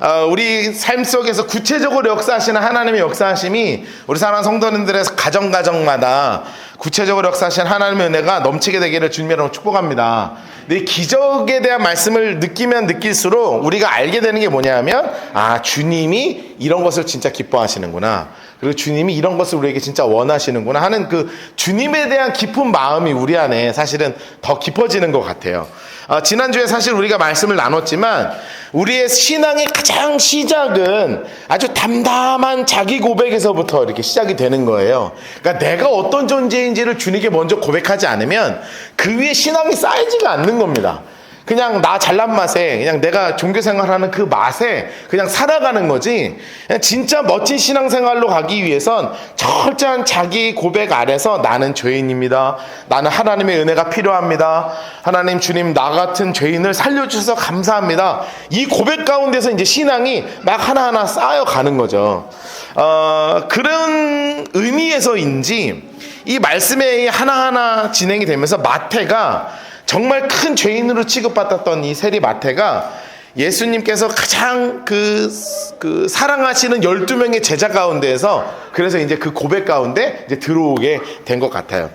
어, 우리 삶 속에서 구체적으로 역사하시는 하나님의 역사하심이 우리 사랑하는 성도님들의 가정 가정마다 구체적으로 역사하시는 하나님의 은혜가 넘치게 되기를 주님이라고 축복합니다. 근데 이 기적에 대한 말씀을 느끼면 느낄수록 우리가 알게 되는 게 뭐냐면 아 주님이 이런 것을 진짜 기뻐하시는구나. 그리고 주님이 이런 것을 우리에게 진짜 원하시는구나 하는 그 주님에 대한 깊은 마음이 우리 안에 사실은 더 깊어지는 것 같아요. 아, 지난주에 사실 우리가 말씀을 나눴지만 우리의 신앙의 가장 시작은 아주 담담한 자기 고백에서부터 이렇게 시작이 되는 거예요. 그러니까 내가 어떤 존재인지를 주님께 먼저 고백하지 않으면 그 위에 신앙이 쌓이지가 않는 겁니다. 그냥 나 잘난 맛에 그냥 내가 종교 생활하는 그 맛에 그냥 살아가는 거지. 진짜 멋진 신앙생활로 가기 위해선 철저한 자기 고백 아래서 나는 죄인입니다. 나는 하나님의 은혜가 필요합니다. 하나님 주님 나 같은 죄인을 살려주셔서 감사합니다. 이 고백 가운데서 이제 신앙이 막 하나하나 쌓여가는 거죠. 어, 그런 의미에서인지 이 말씀의 하나하나 진행이 되면서 마태가 정말 큰 죄인으로 취급받았던 이 세리 마태가 예수님께서 가장 그, 그 사랑하시는 12명의 제자 가운데에서 그래서 이제 그 고백 가운데 이제 들어오게 된 것 같아요.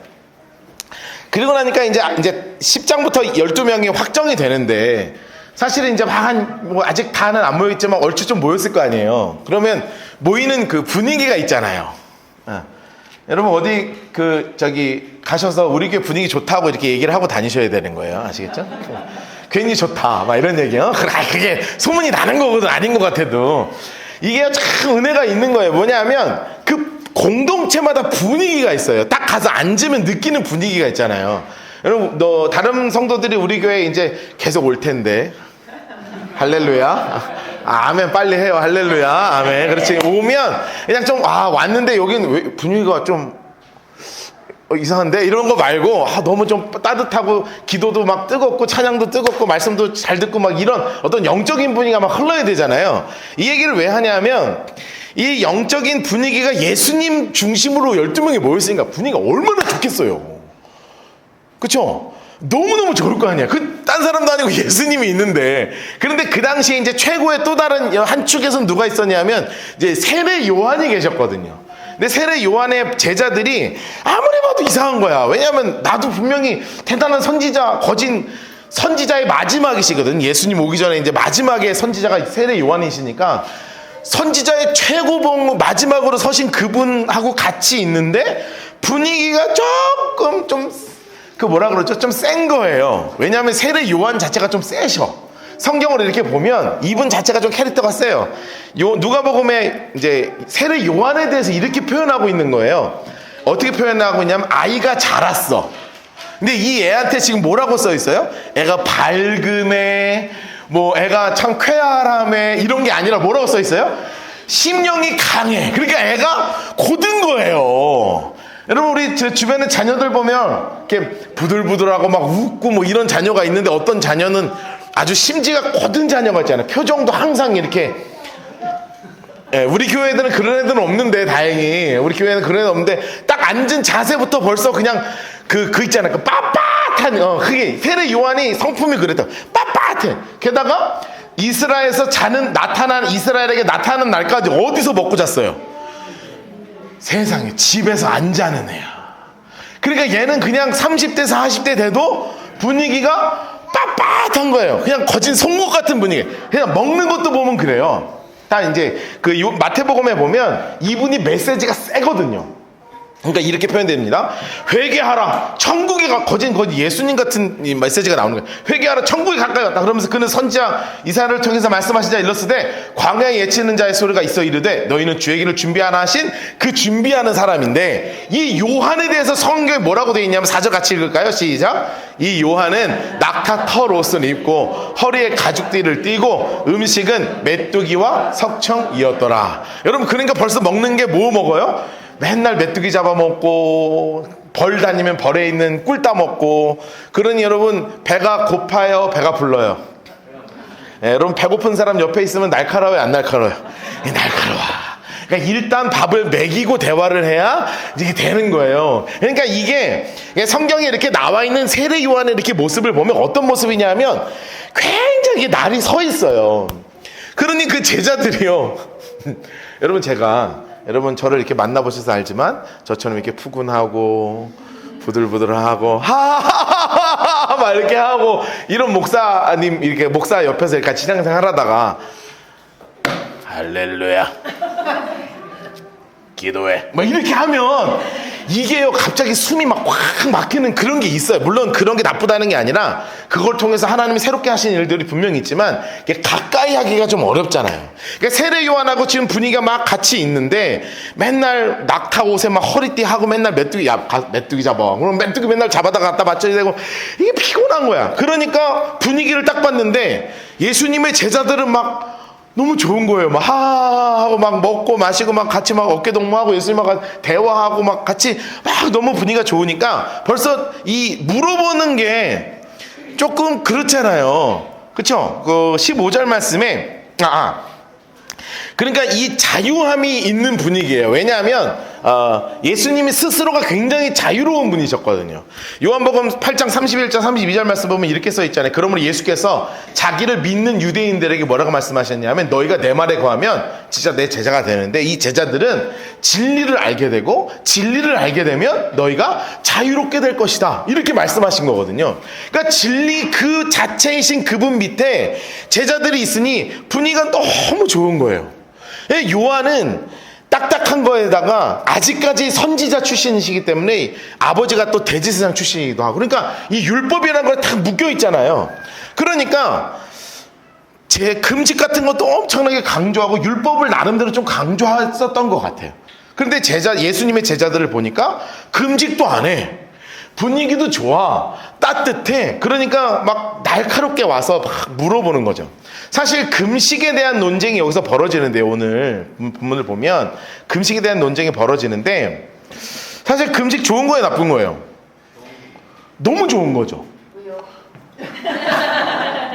그리고 나니까 이제, 이제 10장부터 12명이 확정이 되는데 사실은 이제 막한뭐 아직 다는 안 모였지만 얼추 좀 모였을 거 아니에요. 그러면 모이는 그 분위기가 있잖아요. 어. 여러분 어디 그 저기 가셔서 우리 교회 분위기 좋다고 이렇게 얘기를 하고 다니셔야 되는 거예요. 아시겠죠? 괜히 좋다 막 이런 얘기요. 그게 소문이 나는 거거든 아닌 것 같아도 이게 참 은혜가 있는 거예요. 뭐냐면 그 공동체마다 분위기가 있어요. 딱 가서 앉으면 느끼는 분위기가 있잖아요. 여러분 너 다른 성도들이 우리 교회에 이제 계속 올 텐데 할렐루야. 아, 아멘 빨리 해요. 할렐루야. 아멘. 그렇지. 오면 그냥 좀 아 왔는데 왜 분위기가 좀 어, 이상한데? 이런 거 말고 아, 너무 좀 따뜻하고 기도도 막 뜨겁고 찬양도 뜨겁고 말씀도 잘 듣고 막 이런 어떤 영적인 분위기가 막 흘러야 되잖아요. 이 얘기를 왜 하냐면 이 영적인 분위기가 예수님 중심으로 12명이 모였으니까 분위기가 얼마나 좋겠어요. 그쵸? 너무너무 좋을 거 아니야. 그, 딴 사람도 아니고 예수님이 있는데. 그런데 그 당시에 이제 최고의 또 다른 한 축에서는 누가 있었냐면, 이제 세례 요한이 계셨거든요. 근데 세례 요한의 제자들이 아무리 봐도 이상한 거야. 왜냐하면 나도 분명히 대단한 선지자, 거진 선지자의 마지막이시거든. 예수님 오기 전에 이제 마지막에 선지자가 세례 요한이시니까 선지자의 최고봉 마지막으로 서신 그분하고 같이 있는데 분위기가 조금 좀 그 뭐라 그러죠? 좀 센 거예요. 왜냐하면 세례 요한 자체가 좀 세셔. 성경을 이렇게 보면 이분 자체가 좀 캐릭터가 세요. 요 누가복음에 이제 세례 요한에 대해서 이렇게 표현하고 있는 거예요. 어떻게 표현하고 있냐면 아이가 자랐어. 근데 이 애한테 지금 뭐라고 써 있어요? 애가 밝음에 뭐 애가 참 쾌활함에 이런 게 아니라 뭐라고 써 있어요? 심령이 강해. 그러니까 애가 고든 거예요. 여러분 우리 제 주변에 자녀들 보면 이렇게 부들부들하고 막 웃고 뭐 이런 자녀가 있는데 어떤 자녀는 아주 심지가 고든 자녀가 있잖아요. 표정도 항상 이렇게 예, 우리 교회들은 그런 애들은 없는데 다행히 우리 교회는 그런 애들 없는데 딱 앉은 자세부터 벌써 그냥 그그 있잖아요. 그 빳빳한 어 그게 세례 요한이 성품이 그랬다. 빳빳해. 게다가 이스라엘에서 자는 나타난 이스라엘에게 나타나는 날까지 어디서 먹고 잤어요? 세상에 집에서 안 자는 애야. 그러니까 얘는 그냥 30대 40대 돼도 분위기가 빳빳한 거예요. 그냥 거진 송곳 같은 분위기. 그냥 먹는 것도 보면 그래요. 다 이제 그 요- 마태복음에 보면 이분이 메시지가 세거든요. 그러니까 이렇게 표현됩니다. 회개하라. 천국에 가 거진 거의 예수님 같은 이 메시지가 나오는 거예요. 회개하라. 천국에 가까이 왔다. 그러면서 그는 선지자 이사를 통해서 말씀하시자 일렀으되 광야에 예치는 자의 소리가 있어 이르되 너희는 주의 길을 준비하나 하신 그 준비하는 사람인데 이 요한에 대해서 성경에 뭐라고 되어 있냐면 사절 같이 읽을까요? 시작. 이 요한은 낙타 털 옷을 입고 허리에 가죽띠를 띠고 음식은 메뚜기와 석청이었더라. 여러분 그러니까 벌써 먹는 게 뭐 먹어요? 맨날 메뚜기 잡아먹고 벌 다니면 벌에 있는 꿀 따먹고 그러니 여러분 배가 고파요 배가 불러요. 예, 여러분 배고픈 사람 옆에 있으면 날카로워요 안 날카로워요? 예, 날카로워. 그러니까 일단 밥을 먹이고 대화를 해야 이게 되는 거예요. 그러니까 이게 성경에 이렇게 나와 있는 세례 요한의 이렇게 모습을 보면 어떤 모습이냐면 굉장히 날이 서 있어요. 그러니 그 제자들이요. 여러분 제가 여러분 저를 이렇게 만나보셔서 알지만 저처럼 이렇게 푸근하고 부들부들하고 하하하하 막 이렇게 하고 이런 목사님 이렇게 목사 옆에서 같이 신앙생활 하다가 할렐루야 기도해. 막 이렇게 하면 이게요 갑자기 숨이 막 확 막히는 그런 게 있어요. 물론 그런 게 나쁘다는 게 아니라 그걸 통해서 하나님이 새롭게 하신 일들이 분명히 있지만 이게 가까이 하기가 좀 어렵잖아요. 그러니까 세례 요한하고 지금 분위기가 막 같이 있는데 맨날 낙타 옷에 막 허리띠 하고 맨날 메뚜기 야 가- 메뚜기 잡아. 그럼 메뚜기 맨날 잡아다 갖다 맞춰야 되고 이게 피곤한 거야. 그러니까 분위기를 딱 봤는데 예수님의 제자들은 막 너무 좋은 거예요. 막 하하하 하고 막 먹고 마시고 막 같이 막 어깨 동무하고 예수님하고 대화하고 막 같이 막 너무 분위기가 좋으니까 벌써 이 물어보는 게 조금 그렇잖아요. 그쵸? 그 15절 말씀에 아, 아. 그러니까 이 자유함이 있는 분위기예요. 왜냐하면 어, 예수님이 스스로가 굉장히 자유로운 분이셨거든요. 요한복음 8장 31절 32절 말씀 보면 이렇게 써 있잖아요. 그러므로 예수께서 자기를 믿는 유대인들에게 뭐라고 말씀하셨냐면 너희가 내 말에 거하면 진짜 내 제자가 되는데 이 제자들은 진리를 알게 되고 진리를 알게 되면 너희가 자유롭게 될 것이다. 이렇게 말씀하신 거거든요. 그러니까 진리 그 자체이신 그분 밑에 제자들이 있으니 분위기가 너무 좋은 거예요. 예, 요한은 딱딱한 거에다가 아직까지 선지자 출신이시기 때문에 아버지가 또 대지세상 출신이기도 하고 그러니까 이 율법이라는 걸 다 묶여 있잖아요. 그러니까 제 금식 같은 것도 엄청나게 강조하고 율법을 나름대로 좀 강조했었던 것 같아요. 그런데 제자 예수님의 제자들을 보니까 금식도 안 해. 분위기도 좋아. 따뜻해. 그러니까 막 날카롭게 와서 막 물어보는 거죠. 사실 금식에 대한 논쟁이 여기서 벌어지는데요. 오늘 본문을 보면 금식에 대한 논쟁이 벌어지는데 사실 금식 좋은 거예요, 나쁜 거예요? 너무 좋은 거죠.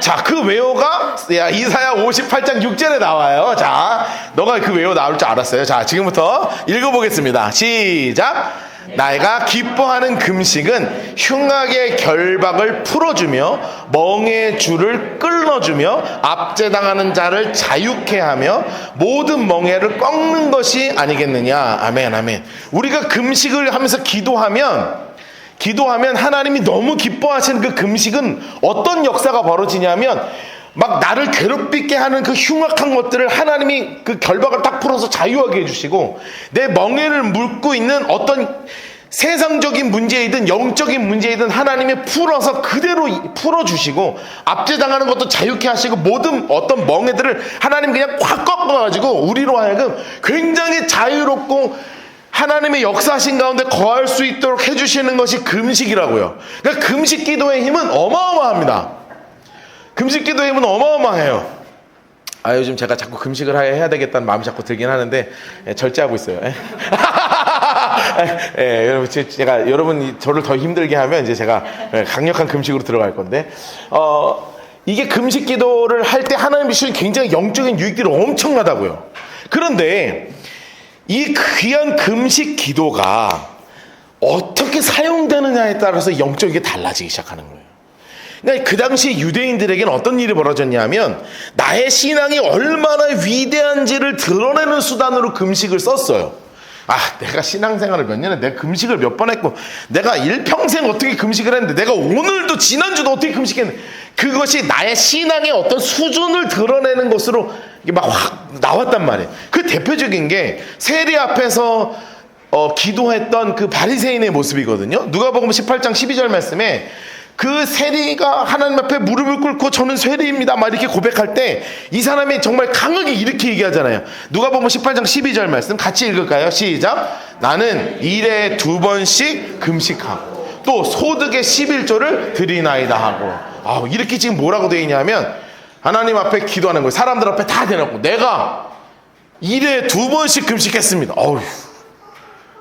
자, 그 외어가 야, 이사야 58장 6절에 나와요. 자, 너가 그 외어 나올 줄 알았어요. 자, 지금부터 읽어보겠습니다. 시작. 나이가 기뻐하는 금식은 흉악의 결박을 풀어주며 멍의 줄을 끊어주며 압제당하는 자를 자유케 하며 모든 멍에를 꺾는 것이 아니겠느냐. 아멘, 아멘. 우리가 금식을 하면서 기도하면 기도하면 하나님이 너무 기뻐하시는 그 금식은 어떤 역사가 벌어지냐면 막 나를 괴롭히게 하는 그 흉악한 것들을 하나님이 그 결박을 딱 풀어서 자유하게 해주시고 내 멍에를 물고 있는 어떤 세상적인 문제이든 영적인 문제이든 하나님이 풀어서 그대로 이- 풀어주시고 압제당하는 것도 자유케 하시고 모든 어떤 멍에들을 하나님 그냥 콱 꺾어가지고 우리로 하여금 굉장히 자유롭고 하나님의 역사하신 가운데 거할 수 있도록 해주시는 것이 금식이라고요. 그러니까 금식 기도의 힘은 어마어마합니다. 금식 기도의 힘은 어마어마해요. 아 요즘 제가 자꾸 금식을 하- 해야 되겠다는 마음이 자꾸 들긴 하는데 예, 절제하고 있어요. 예. 예, 여러분 제- 제가 여러분이 저를 더 힘들게 하면 이제 제가 예, 강력한 금식으로 들어갈 건데 어 이게 금식 기도를 할 때 하나님이 주신 굉장히 영적인 유익들이 엄청나다고요. 그런데 이 귀한 금식 기도가 어떻게 사용되느냐에 따라서 영적이게 달라지기 시작하는 거예요. 그러니까 그 당시 유대인들에게는 어떤 일이 벌어졌냐면 나의 신앙이 얼마나 위대한지를 드러내는 수단으로 금식을 썼어요. 아, 내가 신앙생활을 몇 년에 내가 금식을 몇 번 했고 내가 일평생 어떻게 금식을 했는데 내가 오늘도 지난주도 어떻게 금식했는데 그것이 나의 신앙의 어떤 수준을 드러내는 것으로 막 확 나왔단 말이에요. 그 대표적인 게 세리 앞에서 어, 기도했던 그 바리새인의 모습이거든요. 누가복음 18장 12절 말씀에 그 세리가 하나님 앞에 무릎을 꿇고 저는 세리입니다. 막 이렇게 고백할 때 이 사람이 정말 강하게 이렇게 얘기하잖아요. 누가복음 18장 12절 말씀 같이 읽을까요? 시작. 나는 일에 두 번씩 금식하고 또 소득의 11조를 드리나이다 하고 아, 이렇게 지금 뭐라고 되어 있냐면 하나님 앞에 기도하는 거예요. 사람들 앞에 다 대놓고 내가 일에 두 번씩 금식했습니다. 어휴.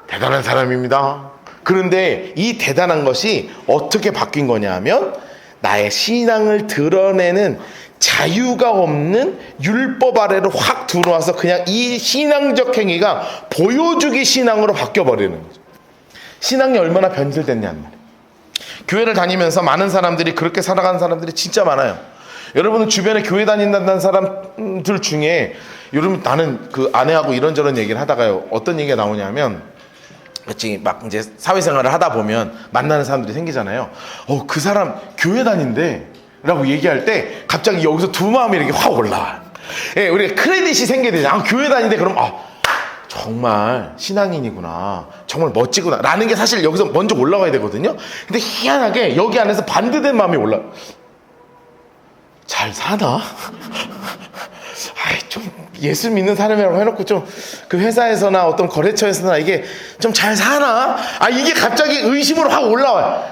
대단한 사람입니다. 그런데 이 대단한 것이 어떻게 바뀐 거냐 하면 나의 신앙을 드러내는 자유가 없는 율법 아래로 확 들어와서 그냥 이 신앙적 행위가 보여주기 신앙으로 바뀌어버리는 거죠. 신앙이 얼마나 변질됐냐는 말이에요. 교회를 다니면서 많은 사람들이 그렇게 살아가는 사람들이 진짜 많아요. 여러분은 주변에 교회 다닌다는 사람들 중에 여러분 나는 그 아내하고 이런저런 얘기를 하다가요. 어떤 얘기가 나오냐면 그치 막 이제 사회생활을 하다 보면 만나는 사람들이 생기잖아요. 어 그 사람 교회 다닌대라고 얘기할 때 갑자기 여기서 두 마음이 이렇게 확 올라와. 예, 우리가 크레딧이 생기게 되잖아. 아, 교회 다닌대 그럼 아 정말 신앙인이구나. 정말 멋지구나. 라는 게 사실 여기서 먼저 올라와야 되거든요. 근데 희한하게 여기 안에서 반대된 마음이 올라. 잘 사나? 아이, 좀 예수 믿는 사람이라고 해놓고 좀 그 회사에서나 어떤 거래처에서나 이게 좀 잘 사나? 아, 이게 갑자기 의심으로 확 올라와요.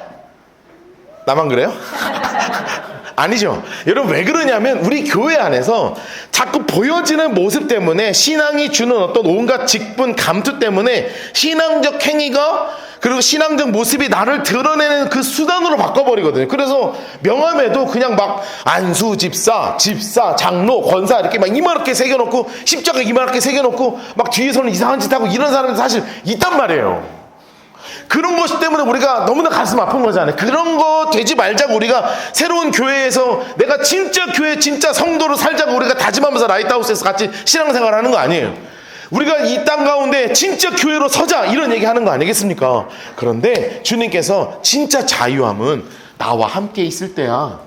나만 그래요? 아니죠. 여러분 왜 그러냐면 우리 교회 안에서 자꾸 보여지는 모습 때문에 신앙이 주는 어떤 온갖 직분 감투 때문에 신앙적 행위가 그리고 신앙적 모습이 나를 드러내는 그 수단으로 바꿔버리거든요. 그래서 명함에도 그냥 막 안수 집사, 집사, 장로, 권사 이렇게 막 이만하게 새겨놓고 십자가 이만하게 새겨놓고 막 뒤에서는 이상한 짓 하고 이런 사람들 사실 있단 말이에요. 그런 것 때문에 우리가 너무나 가슴 아픈 거잖아요. 그런 거 되지 말자고 우리가 새로운 교회에서 내가 진짜 교회 진짜 성도로 살자고 우리가 다짐하면서 라이트하우스에서 같이 신앙생활 하는 거 아니에요. 우리가 이 땅 가운데 진짜 교회로 서자 이런 얘기 하는 거 아니겠습니까? 그런데 주님께서 진짜 자유함은 나와 함께 있을 때야.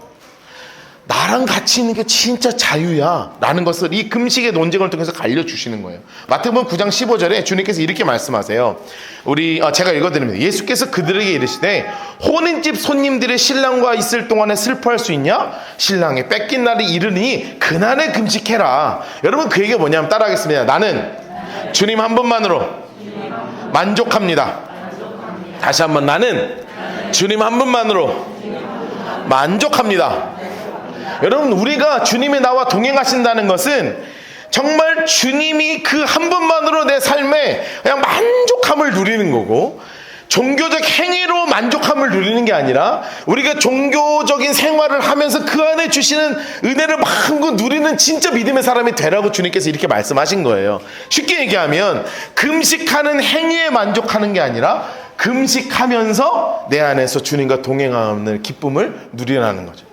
나랑 같이 있는 게 진짜 자유야. 라는 것을 이 금식의 논쟁을 통해서 알려주시는 거예요. 마태복음 9장 15절에 주님께서 이렇게 말씀하세요. 우리, 어, 제가 읽어드립니다. 예수께서 그들에게 이르시되, 혼인집 손님들의 신랑과 있을 동안에 슬퍼할 수 있냐? 신랑의 뺏긴 날이 이르니 그날에 금식해라. 여러분 그 얘기가 뭐냐면 따라하겠습니다. 나는 주님 한 분만으로 만족합니다. 다시 한번 나는 주님 한 분만으로 만족합니다. 여러분 우리가 주님이 나와 동행하신다는 것은 정말 주님이 그 한 분만으로 내 삶에 그냥 만족함을 누리는 거고 종교적 행위로 만족함을 누리는 게 아니라 우리가 종교적인 생활을 하면서 그 안에 주시는 은혜를 마음껏 누리는 진짜 믿음의 사람이 되라고 주님께서 이렇게 말씀하신 거예요. 쉽게 얘기하면 금식하는 행위에 만족하는 게 아니라 금식하면서 내 안에서 주님과 동행하는 기쁨을 누리라는 거죠.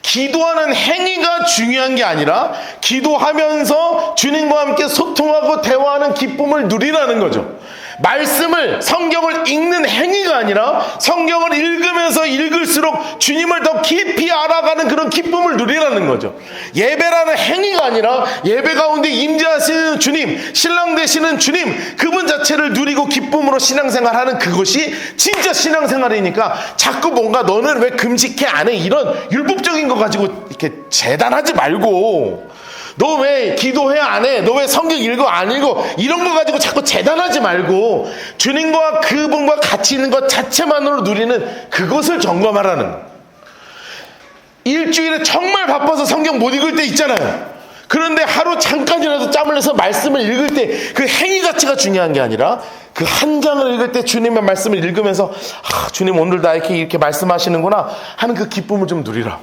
기도하는 행위가 중요한 게 아니라 기도하면서 주님과 함께 소통하고 대화하는 기쁨을 누리라는 거죠. 말씀을 성경을 읽는 행위가 아니라 성경을 읽으면서 읽을수록 주님을 더 깊이 알아가는 그런 기쁨을 누리라는 거죠. 예배라는 행위가 아니라 예배 가운데 임재하시는 주님, 신랑 되시는 주님, 그분 자체를 누리고 기쁨으로 신앙생활하는 그것이 진짜 신앙생활이니까 자꾸 뭔가 너는 왜 금식해 안 해? 이런 율법적인 거 가지고 이렇게 재단하지 말고 너 왜 기도해 안 해? 너 왜 성경 읽어 안 읽어? 이런 거 가지고 자꾸 재단하지 말고 주님과 그분과 같이 있는 것 자체만으로 누리는 그것을 점검하라는 거. 일주일에 정말 바빠서 성경 못 읽을 때 있잖아요. 그런데 하루 잠깐이라도 짬을 내서 말씀을 읽을 때 그 행위 자체가 중요한 게 아니라 그 한 장을 읽을 때 주님의 말씀을 읽으면서 아, 주님 오늘 나에게 이렇게 말씀하시는구나 하는 그 기쁨을 좀 누리라.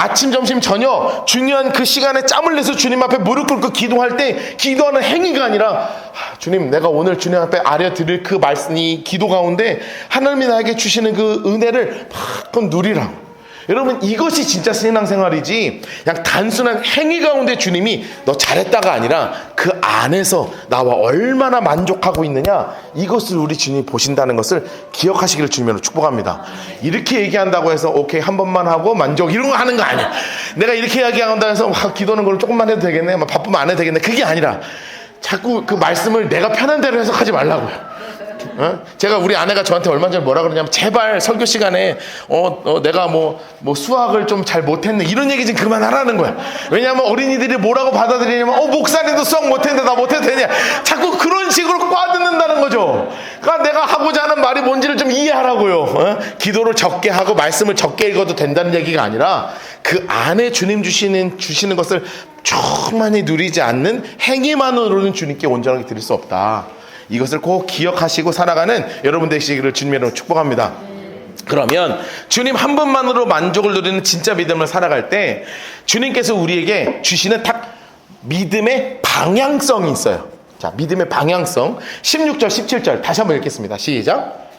아침, 점심, 저녁 중요한 그 시간에 짬을 내서 주님 앞에 무릎 꿇고 기도할 때 기도하는 행위가 아니라 아, 주님 내가 오늘 주님 앞에 아려 드릴 그 말씀이 기도 가운데 하나님이 나에게 주시는 그 은혜를 막 누리라. 여러분 이것이 진짜 신앙생활이지 그냥 단순한 행위 가운데 주님이 너 잘했다가 아니라 그 안에서 나와 얼마나 만족하고 있느냐 이것을 우리 주님이 보신다는 것을 기억하시기를 주님으로 축복합니다. 이렇게 얘기한다고 해서 오케이 한 번만 하고 만족 이런 거 하는 거 아니야. 내가 이렇게 이야기한다 해서 와, 기도는 걸 조금만 해도 되겠네 막 바쁘면 안 해도 되겠네. 그게 아니라 자꾸 그 말씀을 내가 편한 대로 해석하지 말라고요 어? 제가 우리 아내가 저한테 얼마 전에 뭐라 그러냐면 제발 설교 시간에 어, 어, 내가 뭐, 뭐 수학을 좀 잘 못했네. 이런 얘기 좀 그만하라는 거야. 왜냐하면 어린이들이 뭐라고 받아들이냐면 어 목사님도 수학 못했는데 나 못해도 되냐. 자꾸 그런 식으로 꽈듣는다는 거죠. 그러니까 내가 하고자 하는 말이 뭔지를 좀 이해하라고요. 어? 기도를 적게 하고 말씀을 적게 읽어도 된다는 얘기가 아니라 그 안에 주님 주시는 주시는 것을 충만히 누리지 않는 행위만으로는 주님께 온전하게 드릴 수 없다 이것을 꼭 기억하시고 살아가는 여러분 되시기를 주님으로 축복합니다. 그러면 주님 한 분만으로 만족을 누리는 진짜 믿음을 살아갈 때 주님께서 우리에게 주시는 딱 믿음의 방향성이 있어요. 자, 믿음의 방향성. 16절, 17절 다시 한번 읽겠습니다. 시작.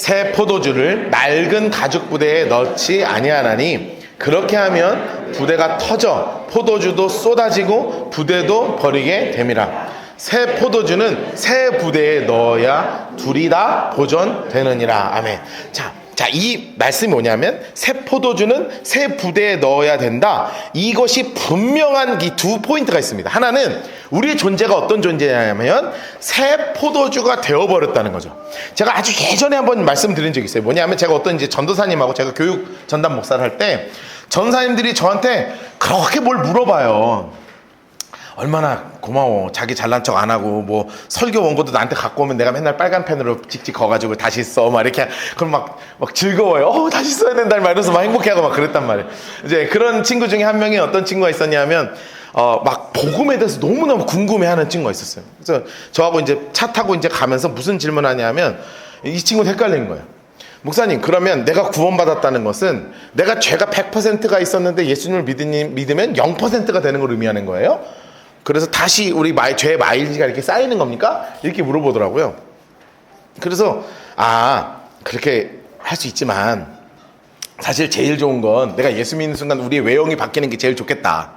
새 포도주를 낡은 가죽 부대에 넣지 아니하나니 그렇게 하면 부대가 터져 포도주도 쏟아지고 부대도 버리게 됨이라 새 포도주는 새 부대에 넣어야 둘이 다 보존되느니라 아멘 자 자, 이 말씀이 뭐냐면 새 포도주는 새 부대에 넣어야 된다. 이것이 분명한 이 두 포인트가 있습니다. 하나는 우리의 존재가 어떤 존재냐면 새 포도주가 되어버렸다는 거죠. 제가 아주 예전에 한번 말씀드린 적이 있어요. 뭐냐면 제가 어떤 이제 전도사님하고 제가 교육 전담 목사를 할 때 전사님들이 저한테 그렇게 뭘 물어봐요. 얼마나 고마워. 자기 잘난 척 안 하고 뭐 설교 원고도 나한테 갖고 오면 내가 맨날 빨간 펜으로 찍찍 거가지고 다시 써. 막 이렇게 그럼 막, 막 즐거워요. 어 다시 써야 된다 말면서 막 행복해하고 막 그랬단 말이에요. 이제 그런 친구 중에 한 명이 어떤 친구가 있었냐면 어 막 복음에 대해서 너무너무 궁금해하는 친구가 있었어요. 그래서 저하고 이제 차 타고 이제 가면서 무슨 질문하냐면 이 친구 헷갈린 거예요. 목사님, 그러면 내가 구원받았다는 것은 내가 죄가 100%가 있었는데 예수님을 믿으면 0%가 되는 걸 의미하는 거예요? 그래서 다시 우리 마이, 죄의 마일리지가 이렇게 쌓이는 겁니까? 이렇게 물어보더라고요. 그래서, 아, 그렇게 할 수 있지만, 사실 제일 좋은 건 내가 예수 믿는 순간 우리의 외형이 바뀌는 게 제일 좋겠다.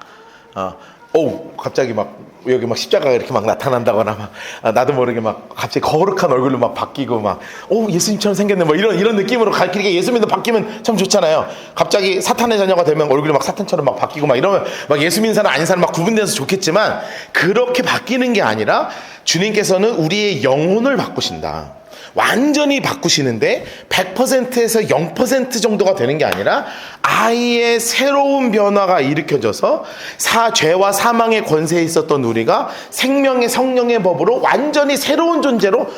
어, 오, 갑자기 막 여기 막 십자가가 이렇게 막 나타난다거나 막 아, 나도 모르게 막 갑자기 거룩한 얼굴로 막 바뀌고 막 오, 예수님처럼 생겼네 뭐 이런 이런 느낌으로 갈길게 예수 믿는 바뀌면 참 좋잖아요. 갑자기 사탄의 자녀가 되면 얼굴이 막 사탄처럼 막 바뀌고 막 이러면 막 예수 믿는 사람 아닌 사람 막 구분돼서 좋겠지만 그렇게 바뀌는 게 아니라 주님께서는 우리의 영혼을 바꾸신다. 완전히 바꾸시는데 100%에서 0% 정도가 되는 게 아니라 아예 새로운 변화가 일으켜져서 사 죄와 사망의 권세에 있었던 우리가 생명의 성령의 법으로 완전히 새로운 존재로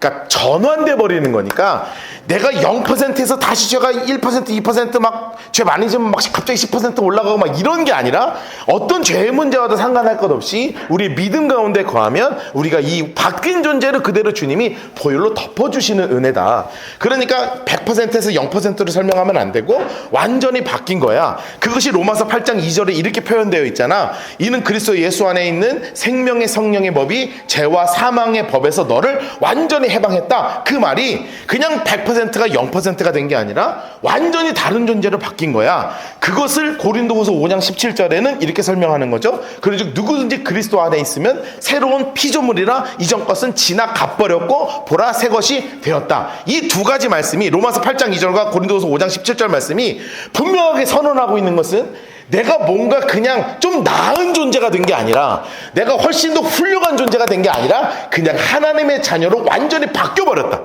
그러니까 전환돼 버리는 거니까 내가 0%에서 다시 죄가 1% 2%막 죄 많이 지면 막 갑자기 10% 올라가고 막 이런 게 아니라 어떤 죄의 문제와도 상관할 것 없이 우리 믿음 가운데 거하면 우리가 이 바뀐 존재를 그대로 주님이 보혈로 덮어주시는 은혜다. 그러니까 100%에서 0%로 설명하면 안 되고 완전히 바뀐 거야. 그것이 로마서 8장 2절에 이렇게 표현되어 있잖아. 이는 그리스도 예수 안에 있는 생명의 성령의 법이 죄와 사망의 법에서 너를 완전히 해방했다. 그 말이 그냥 100%가 0%가 된 게 아니라 완전히 다른 존재로 바뀐 거야. 그것을 고린도후서 5장 17절에는 이렇게 설명하는 거죠. 그러즉 누구든지 그리스도 안에 있으면 새로운 피조물이라 이전 것은 지나가 버렸고 보라 새 것이 되었다. 이 두 가지 말씀이 로마서 8장 2절과 고린도후서 5장 17절 말씀이 분명하게 선언하고 있는 것은 내가 뭔가 그냥 좀 나은 존재가 된 게 아니라 내가 훨씬 더 훌륭한 존재가 된 게 아니라 그냥 하나님의 자녀로 완전히 바뀌어 버렸다.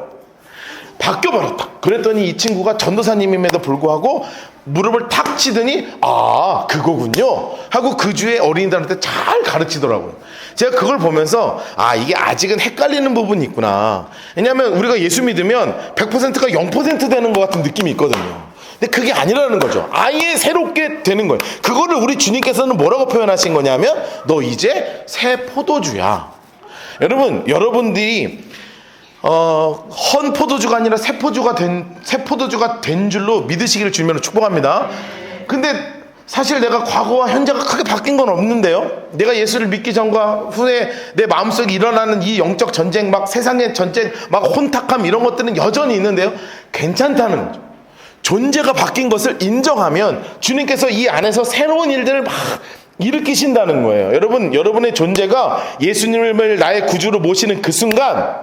바뀌어 버렸다. 그랬더니 이 친구가 전도사님임에도 불구하고 무릎을 탁 치더니 아 그거군요 하고 그 주의 어린이들한테 잘 가르치더라고요. 제가 그걸 보면서 아 이게 아직은 헷갈리는 부분이 있구나. 왜냐하면 우리가 예수 믿으면 100%가 0% 되는 것 같은 느낌이 있거든요. 근데 그게 아니라는 거죠. 아예 새롭게 되는 거예요. 그거를 우리 주님께서는 뭐라고 표현하신 거냐면 너 이제 새 포도주야. 여러분, 여러분들이 어, 헌 포도주가 아니라 새 포도주가 된, 새 포도주가 된 줄로 믿으시기를 주님으로 축복합니다. 근데 사실 내가 과거와 현재가 크게 바뀐 건 없는데요. 내가 예수를 믿기 전과 후에 내 마음속에 일어나는 이 영적 전쟁, 막 세상의 전쟁, 막 혼탁함 이런 것들은 여전히 있는데요. 괜찮다는 거죠. 존재가 바뀐 것을 인정하면 주님께서 이 안에서 새로운 일들을 막 일으키신다는 거예요. 여러분, 여러분의 존재가 예수님을 나의 구주로 모시는 그 순간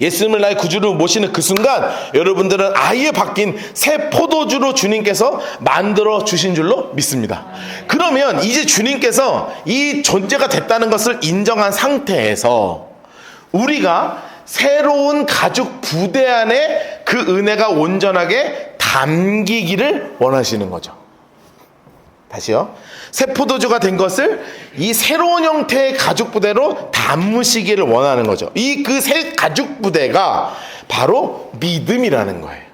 예수님을 나의 구주로 모시는 그 순간 여러분들은 아예 바뀐 새 포도주로 주님께서 만들어 주신 줄로 믿습니다. 그러면 이제 주님께서 이 존재가 됐다는 것을 인정한 상태에서 우리가 새로운 가죽 부대 안에 그 은혜가 온전하게 담기기를 원하시는 거죠. 다시요. 새 포도주가 된 것을 이 새로운 형태의 가죽 부대로 담으시기를 원하는 거죠. 이 그 새 가죽 부대가 바로 믿음이라는 거예요.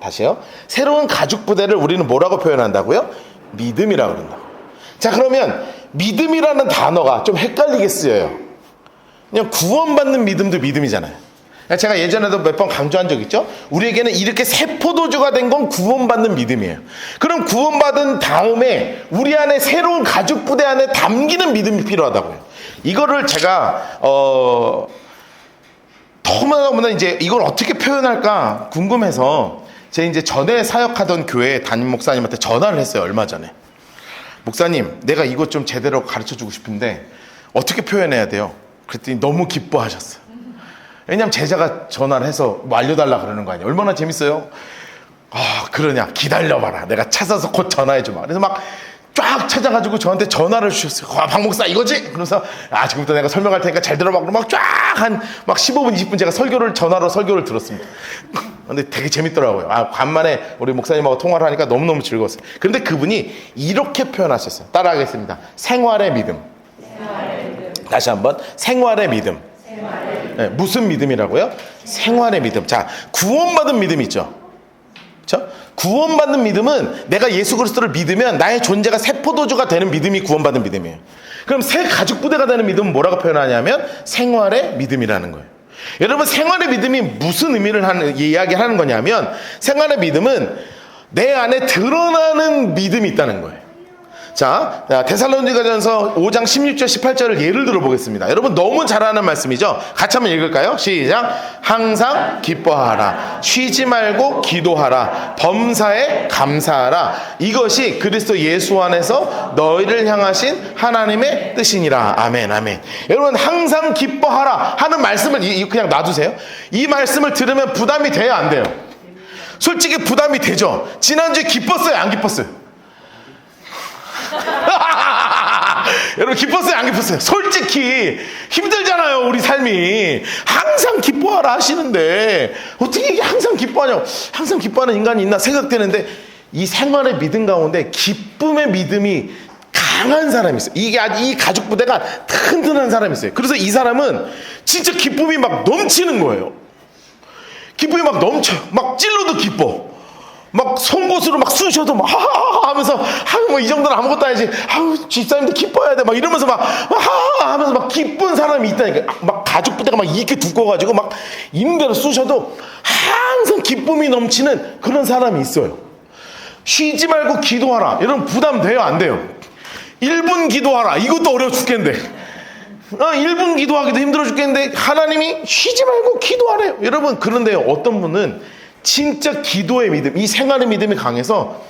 다시요. 새로운 가죽 부대를 우리는 뭐라고 표현한다고요? 믿음이라고 그런다고. 자, 그러면 믿음이라는 단어가 좀 헷갈리게 쓰여요. 그냥 구원받는 믿음도 믿음이잖아요. 제가 예전에도 몇 번 강조한 적 있죠? 우리에게는 이렇게 세포도주가 된 건 구원받는 믿음이에요. 그럼 구원받은 다음에 우리 안에 새로운 가죽 부대 안에 담기는 믿음이 필요하다고요. 이거를 제가, 어, 너무나 이제 이걸 어떻게 표현할까 궁금해서 제 이제 전에 사역하던 교회 담임 목사님한테 전화를 했어요 얼마 전에 목사님 내가 이것 좀 제대로 가르쳐 주고 싶은데 어떻게 표현해야 돼요? 그랬더니 너무 기뻐하셨어요 왜냐면 제자가 전화를 해서 뭐 알려달라 그러는 거 아니에요 얼마나 재밌어요? 아 그러냐. 기다려봐라. 내가 찾아서 곧 전화해줘봐. 그래서 막 쫙 찾아가지고 저한테 전화를 주셨어요. 와, 박 목사 이거지? 그러면서 아 지금부터 내가 설명할 테니까 잘 들어봐. 그러고 막쫙 한 막 15분 20분 제가 설교를 전화로 설교를 들었습니다. 근데 되게 재밌더라고요. 아 간만에 우리 목사님하고 통화를 하니까 너무너무 즐거웠어요. 그런데 그분이 이렇게 표현하셨어요. 따라하겠습니다. 생활의 믿음. 다시 한번. 생활의 믿음 네, 무슨 믿음이라고요? 생활의 믿음 자 구원받은 믿음 있죠 그렇죠? 구원받는 믿음은 내가 예수 그리스도를 믿으면 나의 존재가 새 포도주가 되는 믿음이 구원받은 믿음이에요. 그럼 새 가죽 부대가 되는 믿음은 뭐라고 표현하냐면 생활의 믿음이라는 거예요. 여러분 생활의 믿음이 무슨 의미를 하는 이야기를 하는 거냐면 생활의 믿음은 내 안에 드러나는 믿음이 있다는 거예요. 자, 데살로니가전서 5장 16절 18절을 예를 들어 보겠습니다. 여러분 너무 잘 아는 말씀이죠. 같이 한번 읽을까요? 시작. 항상 기뻐하라. 쉬지 말고 기도하라. 범사에 감사하라. 이것이 그리스도 예수 안에서 너희를 향하신 하나님의 뜻이니라. 아멘. 아멘. 여러분 항상 기뻐하라 하는 말씀을 그냥 놔두세요. 이 말씀을 들으면 부담이 돼요, 안 돼요? 솔직히 부담이 되죠. 지난주에 기뻤어요, 안 기뻤어요? 여러분 기뻤어요? 안 기뻤어요? 솔직히 힘들잖아요 우리 삶이. 항상 기뻐하라 하시는데 어떻게 이게 항상 기뻐하냐고. 항상 기뻐하는 인간이 있나 생각되는데 이 생활의 믿음 가운데 기쁨의 믿음이 강한 사람이 있어요. 이게 이 가족 부대가 튼튼한 사람이 있어요. 그래서 이 사람은 진짜 기쁨이 막 넘치는 거예요. 기쁨이 막 넘쳐요. 막 찔러도 기뻐 막 송곳으로 막 쑤셔도 막 하하하 하면서 아유 뭐이 정도는 아무것도 아니지. 아유 집사님도 기뻐해야 돼. 막 이러면서 막 하하 하면서 막 기쁜 사람이 있다니까. 막 가죽 부대가 막 이렇게 두꺼워가지고 막 임대로 쑤셔도 항상 기쁨이 넘치는 그런 사람이 있어요. 쉬지 말고 기도하라. 여러분 부담돼요? 안 돼요? 1분 기도하라. 이것도 어려워 죽겠는데. 어, 1분 기도하기도 힘들어 죽겠는데 하나님이 쉬지 말고 기도하래요. 여러분 그런데요. 어떤 분은 진짜 기도의 믿음, 이 생활의 믿음이 강해서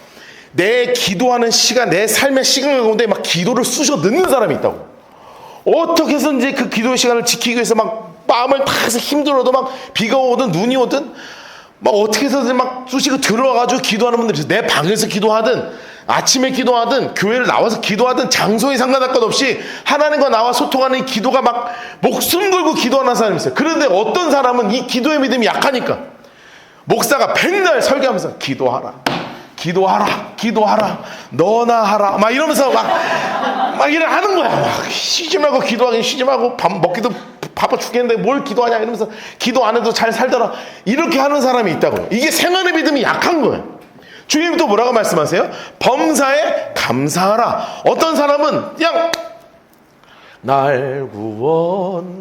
내 기도하는 시간, 내 삶의 시간 가운데 막 기도를 쑤셔 넣는 사람이 있다고. 어떻게 해서든지 그 기도의 시간을 지키기 위해서 막다 해서 힘들어도 막 비가 오든 눈이 오든 막 어떻게 해서든 막 쑤시고 들어와가지고 기도하는 분들이 있어요. 내 방에서 기도하든 아침에 기도하든 교회를 나와서 기도하든 장소에 상관할 것 없이 하나님과 나와 소통하는 이 기도가 막 목숨 걸고 기도하는 사람이 있어요. 그런데 어떤 사람은 이 기도의 믿음이 약하니까 목사가 백날 설교하면서 기도하라. 기도하라, 기도하라, 너나 하라, 막 이러면서 막, 막 이래 하는 거야. 막 쉬지 말고 기도하긴 쉬지 말고 밥 먹기도 바빠 죽겠는데 뭘 기도하냐 이러면서 기도 안 해도 잘 살더라. 이렇게 하는 사람이 있다고. 이게 생활의 믿음이 약한 거예요. 주님도 뭐라고 말씀하세요? 범사에 감사하라. 어떤 사람은 그냥 날 구원하신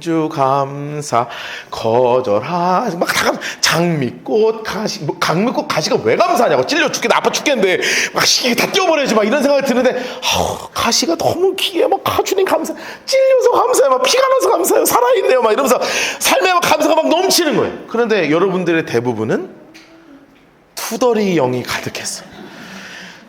주 감사. 거절하 막다 장미꽃 가시 뭐 장미꽃 가시가 왜 감사하냐고. 찔려 죽겠다 아파 죽겠는데 막 시계 다 띄워버려야지 막 이런 생각이 드는데 아우 가시가 너무 귀해 막 가, 주님 감사 찔려서 감사해. 막 피가 나서 감사해요. 살아있네요. 막 이러면서 삶에 막 감사가 막 넘치는 거예요. 그런데 여러분들의 대부분은 투덜이 영이 가득했어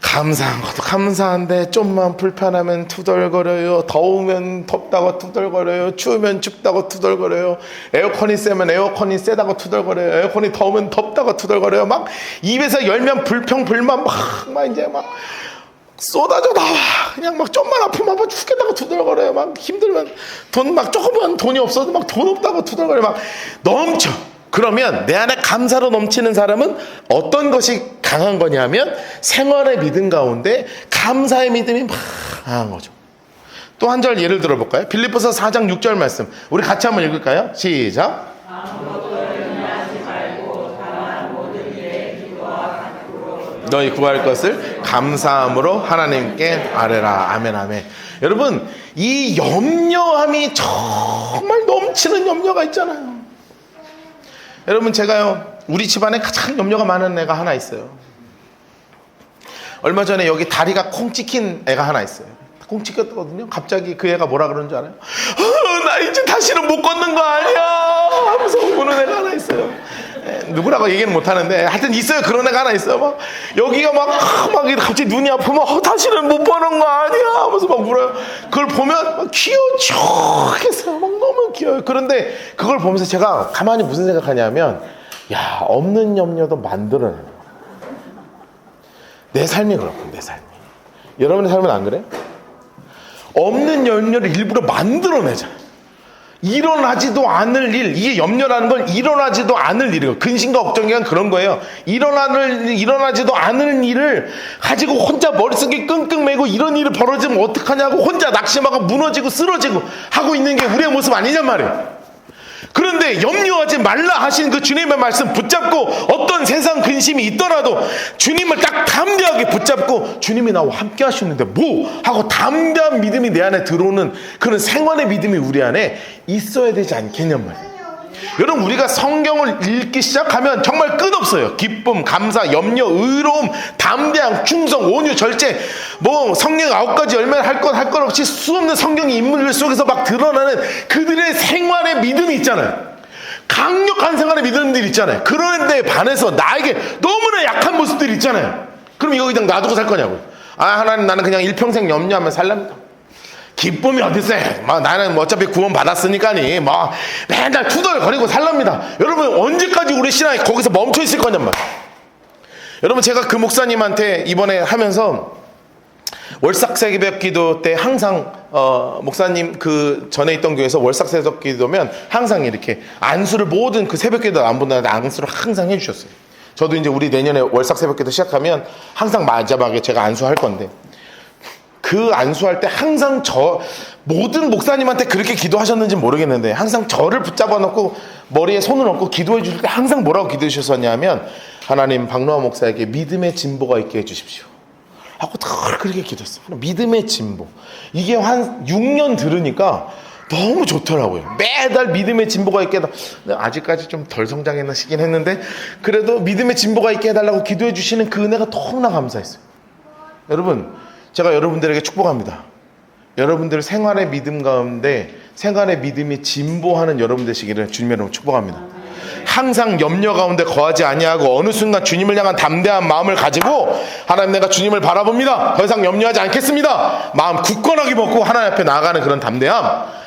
감사한 것도 감사한데 좀만 불편하면 투덜거려요. 더우면 덥다고 투덜거려요. 추우면 춥다고 투덜거려요. 에어컨이 세면 에어컨이 세다고 투덜거려요. 에어컨이 더우면 덥다고 투덜거려요. 막 입에서 열면 불평 불만 막, 막 이제 막 쏟아져 나와. 그냥 막 좀만 아프면 막 죽겠다고 투덜거려요. 막 힘들면 돈 막 조금만 돈이 없어도 막 돈 없다고 투덜거려요. 막 넘쳐. 그러면 내 안에 감사로 넘치는 사람은 어떤 것이 강한 거냐면 생활의 믿음 가운데 감사의 믿음이 막 강한 거죠. 또 한 절 예를 들어 볼까요? 빌립보서 4장 6절 말씀. 우리 같이 한번 읽을까요? 시작. 너희 구할 것을 감사함으로 하나님께 아뢰라. 아멘, 아멘. 여러분, 이 염려함이 정말 넘치는 염려가 있잖아요. 여러분, 제가요, 우리 집안에 가장 염려가 많은 애가 하나 있어요. 얼마 전에 여기 다리가 콩 찍힌 애가 하나 있어요. 콩 찍혔거든요. 갑자기 그 애가 뭐라 그러는 줄 알아요? 어, 나 이제 다시는 못 걷는 거 아니야! 하면서 우는 애가 하나 있어요. 에, 누구라고 얘기는 못 하는데 하여튼 있어요. 그런 애가 하나 있어요. 막 여기가 막, 아, 막 이렇게 갑자기 눈이 아프면 어, 다시는 못 보는 거 아니야! 하면서 막 울어요. 그걸 보면 막 귀여워 촉했어요. 막 너무 귀여워요. 그런데 그걸 보면서 제가 가만히 무슨 생각하냐면 야 없는 염려도 만들어내는 거야 내 삶이 그렇고 내 삶이 여러분의 삶은 안 그래요? 없는 염려를 일부러 만들어내잖아요. 일어나지도 않을 일, 이게 염려라는 건 일어나지도 않을 일이에요. 근심과 걱정이 그런 거예요. 일어나는, 일어나지도 않을 일을 가지고 혼자 머릿속에 끙끙 매고 이런 일이 벌어지면 어떡하냐고 혼자 낙심하고 무너지고 쓰러지고 하고 있는 게 우리의 모습 아니냔 말이에요. 그런데 염려하지 말라 하신 그 주님의 말씀 붙잡고 어떤 세상 근심이 있더라도 주님을 딱 담대하게 붙잡고 주님이 나와 함께 하시는데 뭐 하고 담대한 믿음이 내 안에 들어오는 그런 생활의 믿음이 우리 안에 있어야 되지 않겠냔 말이에요. 여러분 우리가 성경을 읽기 시작하면 정말 끝없어요. 기쁨, 감사, 염려, 의로움, 담대함, 충성, 온유, 절제 뭐 성령 아홉 가지 열매를 할것 할 것 없이 수없는 성경의 인물 속에서 막 드러나는 그들의 생활의 믿음이 있잖아요. 강력한 생활의 믿음들이 있잖아요. 그런 데 반해서 나에게 너무나 약한 모습들이 있잖아요. 그럼 이거 그냥 놔두고 살 거냐고. 아 하나님 나는 그냥 일평생 염려하면 살랍니다. 기쁨이 어딨어요? 막 나는 뭐 어차피 구원 받았으니까니 뭐 맨날 투덜거리고 살랍니다. 여러분 언제까지 우리 신앙이 거기서 멈춰 있을 거냔 말. 여러분 제가 그 목사님한테 이번에 하면서 월삭 새벽 기도 때 항상 어, 목사님 그 전에 있던 교회에서 월삭 새벽 기도면 항상 이렇게 안수를 모든 그 새벽 기도 안 본다는데 안수를 항상 해주셨어요. 저도 이제 우리 내년에 월삭 새벽 기도 시작하면 항상 마지막에 제가 안수할 건데 그 안수할 때 항상 저 모든 목사님한테 그렇게 기도하셨는지 모르겠는데 항상 저를 붙잡아 놓고 머리에 손을 얹고 기도해 주실 때 항상 뭐라고 기도해 주셨냐면 하나님 박노아 목사에게 믿음의 진보가 있게 해 주십시오. 하고 늘 그렇게 기도했어요. 믿음의 진보. 이게 한 6년 들으니까 너무 좋더라고요. 매달 믿음의 진보가 있게 해달. 아직까지 좀 덜 성장했나 시긴 했는데 그래도 믿음의 진보가 있게 해달라고 기도해 주시는 그 은혜가 너무나 감사했어요. 여러분, 제가 여러분들에게 축복합니다. 여러분들 생활의 믿음 가운데 생활의 믿음이 진보하는 여러분 되시기를 주님 여러분 축복합니다. 항상 염려 가운데 거하지 아니하고 어느 순간 주님을 향한 담대한 마음을 가지고 하나님 내가 주님을 바라봅니다. 더 이상 염려하지 않겠습니다. 마음 굳건하게 먹고 하나님 앞에 나아가는 그런 담대함.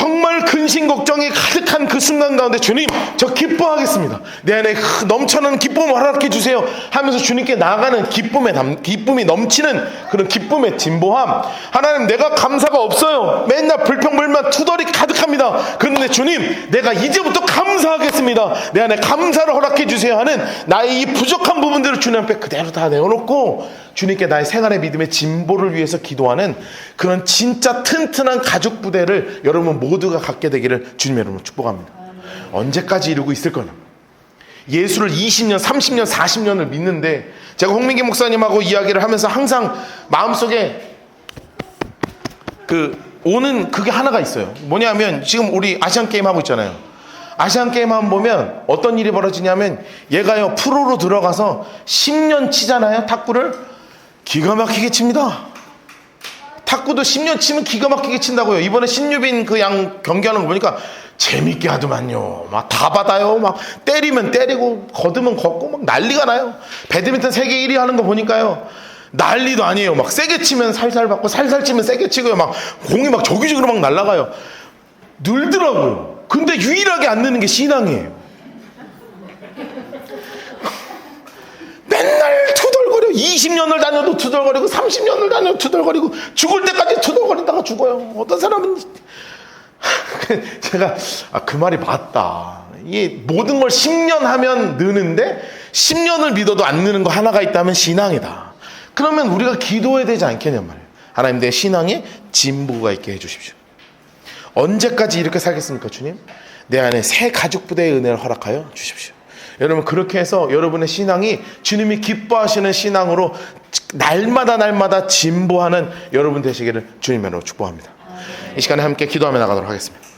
정말 근심 걱정이 가득한 그 순간 가운데 주님 저 기뻐하겠습니다. 내 안에 넘쳐나는 기쁨을 허락해 주세요. 하면서 주님께 나아가는 기쁨의 담, 기쁨이 넘치는 그런 기쁨의 진보함. 하나님 내가 감사가 없어요. 맨날 불평불만 투덜이 가득합니다. 그런데 주님 내가 이제부터 감사하 겠습니다. 내 안에 감사를 허락해 주세요 하는 나의 이 부족한 부분들을 주님 앞에 그대로 다 내어놓고 주님께 나의 생활의 믿음의 진보를 위해서 기도하는 그런 진짜 튼튼한 가족 부대를 여러분 모두가 갖게 되기를 주님 여러분 축복합니다. 언제까지 이루고 있을 거냐? 예수를 20년, 30년, 40년을 믿는데 제가 홍민기 목사님하고 이야기를 하면서 항상 마음속에 그 오는 그게 하나가 있어요. 뭐냐면 지금 우리 아시안 게임 하고 있잖아요. 아시안 게임 한번 보면 어떤 일이 벌어지냐면 얘가요 프로로 들어가서 10년 치잖아요 탁구를 기가 막히게 칩니다. 탁구도 10년 치면 기가 막히게 친다고요. 이번에 신유빈 그 양 경기하는 거 보니까 재밌게 하더만요. 막 다 받아요. 막 때리면 때리고 걷으면 걷고 막 난리가 나요. 배드민턴 세계 1위 하는 거 보니까요. 난리도 아니에요. 막 세게 치면 살살 받고 살살 치면 세게 치고요. 막 공이 막 저기저기로 막 날아가요. 늘더라고요. 근데 유일하게 안 느는 게 신앙이에요. 맨날 투덜거려. 20년을 다녀도 투덜거리고 30년을 다녀도 투덜거리고 죽을 때까지 투덜거리다가 죽어요. 어떤 사람은 제가 아, 그 말이 맞다. 이 모든 걸 10년 하면 느는데 10년을 믿어도 안 느는 거 하나가 있다면 신앙이다. 그러면 우리가 기도해야 되지 않겠냐 말이에요. 하나님 내 신앙에 진보가 있게 해주십시오. 언제까지 이렇게 살겠습니까, 주님? 내 안에 새 가족 부대의 은혜를 허락하여 주십시오. 여러분 그렇게 해서 여러분의 신앙이 주님이 기뻐하시는 신앙으로 날마다 날마다 진보하는 여러분 되시기를 주님 으로 축복합니다. 이 시간에 함께 기도하며 나가도록 하겠습니다.